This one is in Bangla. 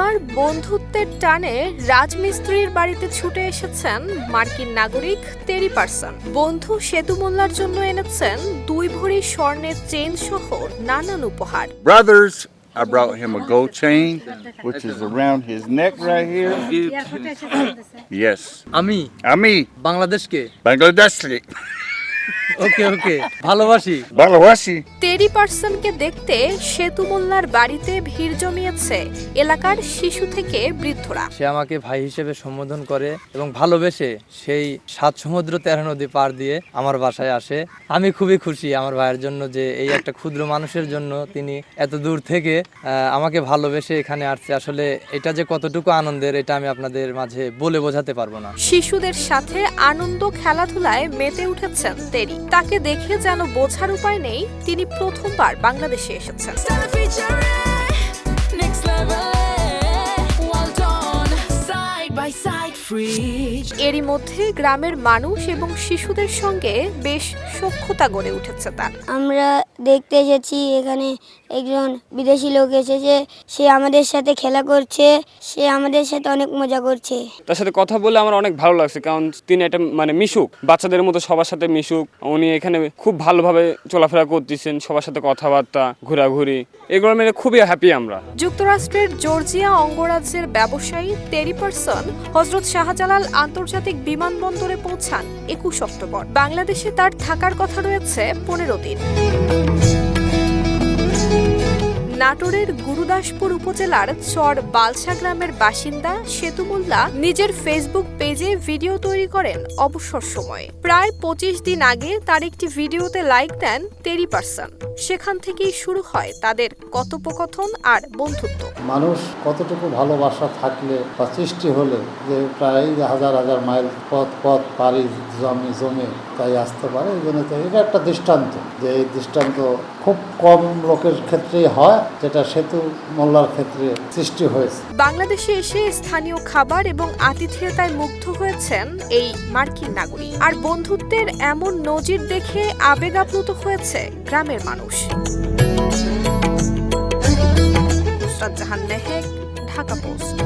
এবার বন্ধুত্বের টানে রাজমিস্ত্রির বাড়িতে ছুটে এসেছেন মার্কিন নাগরিক তেরি পার্সন। বন্ধু সেতু মোল্লার জন্য এনেছেন দুই ভরি স্বর্ণের চেন সহ নানান উপহার। Brothers, I brought him a gold chain, which is around his neck right here. Yes. আমি Ami, বাংলাদেশকে Bangladeshi, ওকে ওকে ভালোবাসি. তেরি পার্সনকে দেখতে সেতু মোল্লার বাড়িতে ভিড় জমিয়েছে এলাকার শিশু থেকে বৃদ্ধরা। সে আমাকে ভাই হিসেবে সম্বোধন করে এবং ভালোবেসে সেই সাত সমুদ্র তেরো নদী পার দিয়ে আমার বাসায় আসে। আমি খুবই খুশি আমার ভাইয়ের জন্য যে এই একটা ক্ষুদ্র মানুষের জন্য তিনি এত দূর থেকে আমাকে ভালোবেসে এখানে আসছে। আসলে এটা যে কতটুকু আনন্দের এটা আমি আপনাদের মাঝে বলে বোঝাতে পারব না। শিশুদের সাথে আনন্দ খেলাধুলায় মেতে উঠেছেন তেরি তাকে দেখে যেন বোঝার উপায় নেই তিনি প্রথমবার বাংলাদেশে এসেছেন। এরই মধ্যে গ্রামের মানুষ এবং শিশুদের সঙ্গে বেশ সক্ষতা গড়ে উঠেছে তার। আমরা দেখতে এসেছি এখানে একজন বিদেশি লোক এসেছে সে আমাদের সাথে খেলা করছে সে আমাদের সাথে অনেক মজা করছে। তার সাথে কথা বলে আমার অনেক ভালো লাগছে কারণ তিনি একটা মানে মিশুক বাচ্চাদের মতো সবার সাথে মিশুক। উনি এখানে খুব ভালোভাবে চলাফেরা করতেছেন সবার সাথে কথাবার্তা ঘোরাঘুরি এগুলো মিলে খুবই হ্যাপি আমরা। যুক্তরাষ্ট্রের জর্জিয়া অঙ্গরাজ্যের ব্যবসায়ী টেরি পার্সন হজরত শাহজালাল আন্তর্জাতিক বিমানবন্দরে পৌঁছান একুশ অক্টোবর। বাংলাদেশে তার থাকার কথা রয়েছে পনেরো দিন। নাটোরের গুরুদাসপুর উপজেলার চর বালসা গ্রামের বাসিন্দা সেতু মোল্লা নিজের ফেসবুক পেজে ভিডিও তৈরি করেন অবসর সময়ে। প্রায় পঁচিশ দিন আগে তার একটি ভিডিওতে লাইক দেন তেরি পার্সন। সেখান থেকেই শুরু হয় তাদের কথোপকথন আর বন্ধুত্ব। মানুষ কতটুকু ভালোবাসা থাকলে বা সৃষ্টি হলে যে প্রায় হাজার হাজার মাইল পথ পথ পাড়ি জমি, জমে তাই আসতে পারে। এই জন্য এটা একটা দৃষ্টান্ত। যে এই দৃষ্টান্ত খুব কম লোকের ক্ষেত্রেই হয়, যেটা সেতু মোল্লার ক্ষেত্রে সৃষ্টি হয়েছে। বাংলাদেশে এসে স্থানীয় খাবার এবং আতিথেয়তায় মুগ্ধ হয়েছেন এই মার্কিন নাগরিক। আর বন্ধুত্বের এমন নজির দেখে আবেগ আপ্লুত হয়েছে গ্রামের মানুষ। জাহান মেহেক, ঢাকা পোস্ট।